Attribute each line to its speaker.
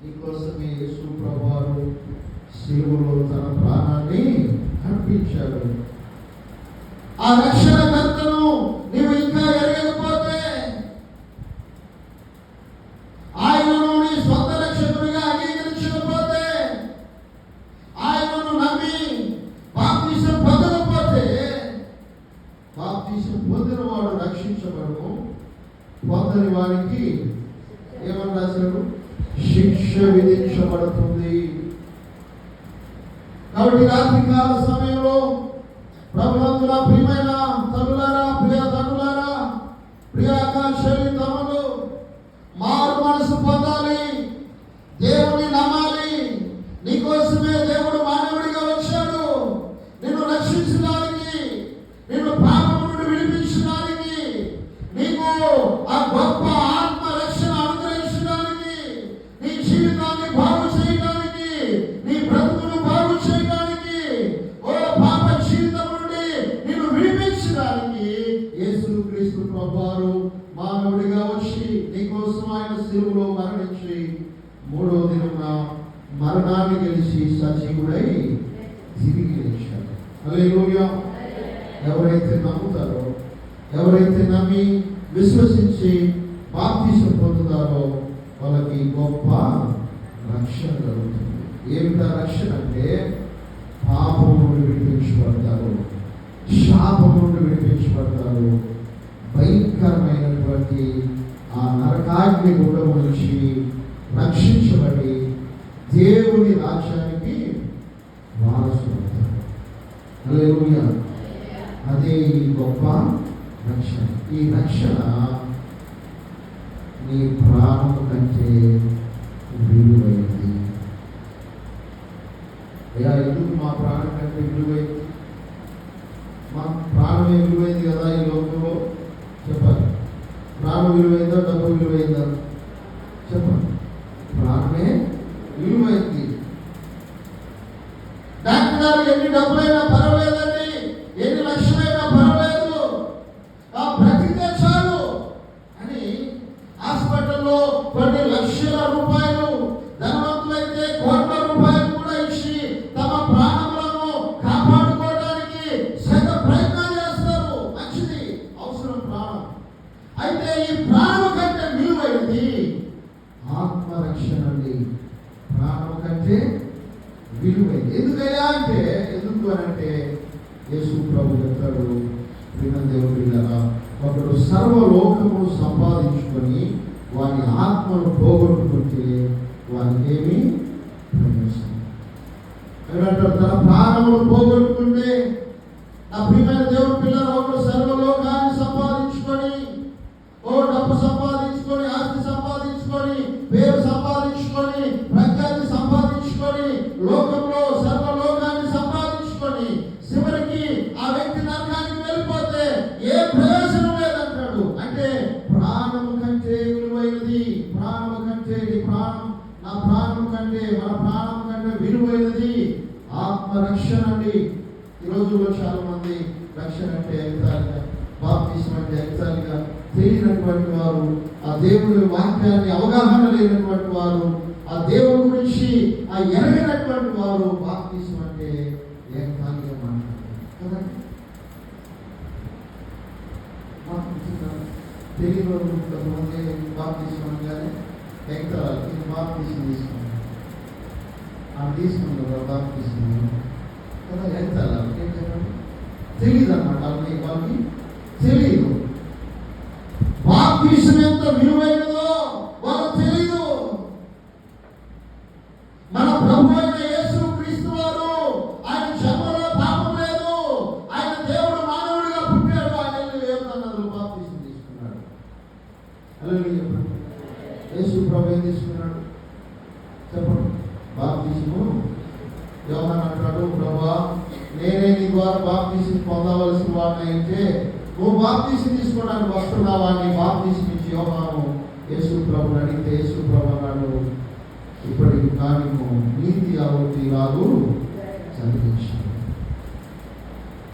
Speaker 1: నీకోసమే యేసు ప్రభువారు శిలువలో తన ప్రాణాన్ని అర్పించాడు. ఆ రక్షణ కర్తను నీవు ఇంకా ఎరగకపోతే ఆయనను నీ సొంత రక్షకుడిగా అంగీకరించకపోతే ఆయనను నమ్మి బాప్తీసం పొందకపోతే బాప్తీసం పొందిన వాడు రక్షించబడము పొందని వారికి ఏమని రాశాడు శిక్ష విధించబడుతుంది. కాబట్టి రాత్రి కాల సమయంలో ప్రభుత్వ ప్రియమైన తల్లులారా ప్రియ తల్లులారా ప్రియాకాంక్షలు తమలు మారు మనసు పొందాలి. దేవుని నమ్మాలి. నీకోసమే దేవుడు మానవుడిగా వచ్చాడు. నిన్ను రక్షించడానికి నిన్ను పాపం నుండి విడిపించడానికి నీకు ఆ గొప్ప నీకోసం ఆయన శిలువలో మరణించి మూడో దినమున మరణాన్ని గెలిచి సజీవుడై తిరిగి లేచాడు. హల్లెలూయా. ఎవరైతే నమ్ముతారో ఎవరైతే నమ్మి విశ్వసించి బాప్తీసం పొందుతారో వాళ్ళకి గొప్ప రక్షణ కలుగుతుంది. ఏమిటా రక్షణ అంటే? పాపం నుండి విడిపించబడతారు. శాపం నుండి విడిపించబడతారు. భయంకరమైనటువంటి ఆ నరకాగ్ని గుండము నుంచి రక్షించబడి దేవుని రాజ్యానికి వారసులు అవుతారు అదే ఈ గొప్ప రక్షణ. ఈ రక్షణ నీ ప్రాణం కంటే విలువైంది ఇలా ఎందుకు మా ప్రాణం కంటే విలువైంది మా ప్రాణమే విలువైంది కదా ఈ లోకంలో? విలువైందో డబ్బు విలువైందో? చెప్పండి ప్రాణమే విలువైంది. డాక్టర్ గారు ఎన్ని డబ్బులైనా ఆత్మరక్షణని అండి ప్రాణం కంటే విలువైంది. ఎందుకయ్యా అంటే ఎందుకు అని అంటే యేసు ప్రభు చెప్తాడు విన్న దేవుడు పిల్లరా ఒకడు సర్వలోకమును సంపాదించుకొని వాని ఆత్మను పోగొట్టుకుంటే వానికి ఏమి ప్రయోజనం ఏమంటారు తన ప్రాణమును పోగొట్టుకుంటే నా ప్రియమైన దేవుడు పిల్లలు ఒకడు సర్వలోకాన్ని సంపాదించుకొని నా ప్రాణం కంటే మన ప్రాణం కంటే విలువైనది ఆత్మరక్షణ అండి. ఈ రోజుల్లో చాలా మంది రక్షణ అంటే ఎగతాళిగా బాప్తీసం అంటే ఎగతాళిగా తెలియనటువంటి వారు ఆ దేవుని వాక్యాన్ని అవగాహన లేనటువంటి వారు ఆ దేవుని గురించి ఆ ఎరగినటువంటి వారు బాప్తీసం అంటే ఎగతాళిగా మాట్లాడారు తెలియని వాళ్ళు కొంతమంది బాప్తీసం ఎగతాళి నేను బాప్తీసం తీసుకున్నాను. ఆ తీసుకున్నారు బాప్తీసం కదా ఎగతాళి ఏం చెప్పండి? తెలియదు అన్నమాట వాళ్ళకి వాళ్ళకి తెలియదు బాప్తీసం ఎంత విలువైనదో వాళ్ళకి తెలియదు మన ప్రభు అయిన యేసు క్రీస్తు వారు ఆయన పాపం లేదు. ఆయన దేవుడు మానవుడిగా పుట్టాడు. ఆయన ఏమన్నారు బాప్తీసం తీసుకున్నాడు. యేసు ప్రభు ఏం తీసుకున్నాడు చెప్పండి. బాప్తీసము. యోహాన్ అంటాడు ప్రభా నేనే నీ ద్వారా బాప్తీసం పొందవలసిన వాడిని అయితే నువ్వు బాప్తీసం తీసుకోవడానికి వస్తున్నావా? నీ బాప్తీసం ఇచ్చి యోహాను యేసు ప్రభుని అడిగితే యేసు ప్రభు అన్నాడు ఇప్పటికి కానీ